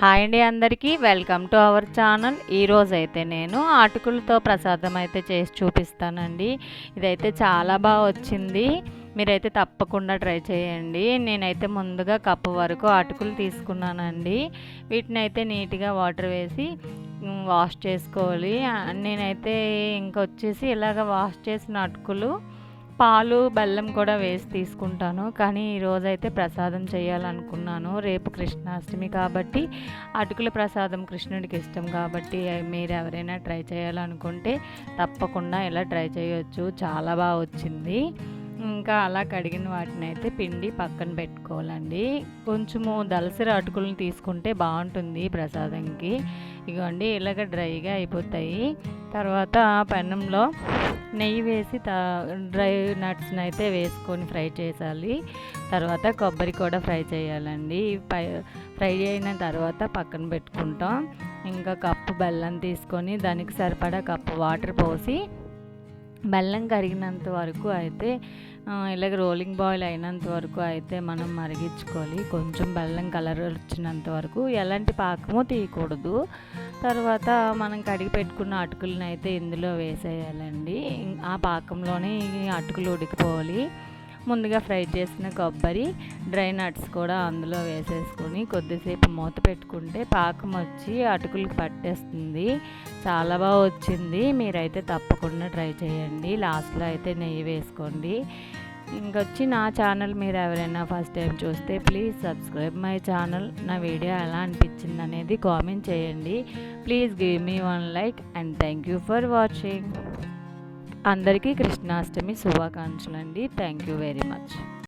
Hi అండి అందరికీ. Welcome to our channel. ఈరోజు అయితే నేను అటుకులతో ప్రసాదం అయితే చేసి చూపిస్తానండి. ఇదైతే చాలా బాగా వచ్చింది. మీరైతే తప్పకుండా ట్రై చేయండి. నేనైతే ముందుగా కప్పు వరకు అటుకులు తీసుకున్నానండి. వీటిని అయితే నీట్గా వాటర్ వేసి వాష్ చేసుకోవాలి. నేనైతే ఇంకొచ్చేసి ఇలాగ వాష్ చేసిన అటుకులు పాలు బెల్లం కూడా వేసి తీసుకుంటాను. కానీ ఈరోజైతే ప్రసాదం చేయాలనుకున్నాను. రేపు కృష్ణాష్టమి కాబట్టి అటుకుల ప్రసాదం కృష్ణుడికి ఇష్టం కాబట్టి మీరు ఎవరైనా ట్రై చేయాలనుకుంటే తప్పకుండా ఇలా ట్రై చేయొచ్చు. చాలా బాగా వచ్చింది. ఇంకా అలా కడిగిన వాటిని అయితే పిండి పక్కన పెట్టుకోవాలండి. కొంచెము దలసరి అటుకులను తీసుకుంటే బాగుంటుంది ప్రసాదంకి. ఇగోండి ఇలాగ డ్రైగా అయిపోతాయి. తర్వాత పెనంలో నెయ్యి వేసి త డ్రై నట్స్ని అయితే వేసుకొని ఫ్రై చేయాలి తర్వాత కొబ్బరి కూడా ఫ్రై చేయాలండి. పై ఫ్రై అయిన తర్వాత పక్కన పెట్టుకుంటాం. ఇంకా కప్పు బెల్లం తీసుకొని దానికి సరిపడా కప్పు వాటర్ పోసి బెల్లం కరిగినంత వరకు అయితే ఇలాగ రోలింగ్ బాయిల్ అయినంత వరకు అయితే మనం మరిగించుకోవాలి. కొంచెం బెల్లం కలర్ వచ్చినంత వరకు ఎలాంటి పాకము తీయకూడదు. తర్వాత మనం కడిగి పెట్టుకున్న అటుకులను అయితే ఇందులో వేసేయాలండి. ఆ పాకంలోనే అటుకులు ఉడికిపోవాలి. ముందుగా ఫ్రై చేసిన కొబ్బరి డ్రై నట్స్ కూడా అందులో వేసేసుకొని కొద్దిసేపు మూత పెట్టుకుంటే పాకం వచ్చి అటుకులు పట్టేస్తుంది. చాలా బాగా వచ్చింది. మీరైతే తప్పకుండా ట్రై చేయండి. లాస్ట్లో అయితే నెయ్యి వేసుకోండి. ఇంకొచ్చి నా ఛానల్ మీరు ఎవరైనా ఫస్ట్ టైం చూస్తే ప్లీజ్ సబ్స్క్రైబ్ మై ఛానల్. నా వీడియో ఎలా అనిపించింది అనేది కామెంట్ చేయండి. Please give me one like and thank you for watching. అందరికీ కృష్ణాష్టమి శుభాకాంక్షలు అండి థ్యాంక్ యూ వెరీ మచ్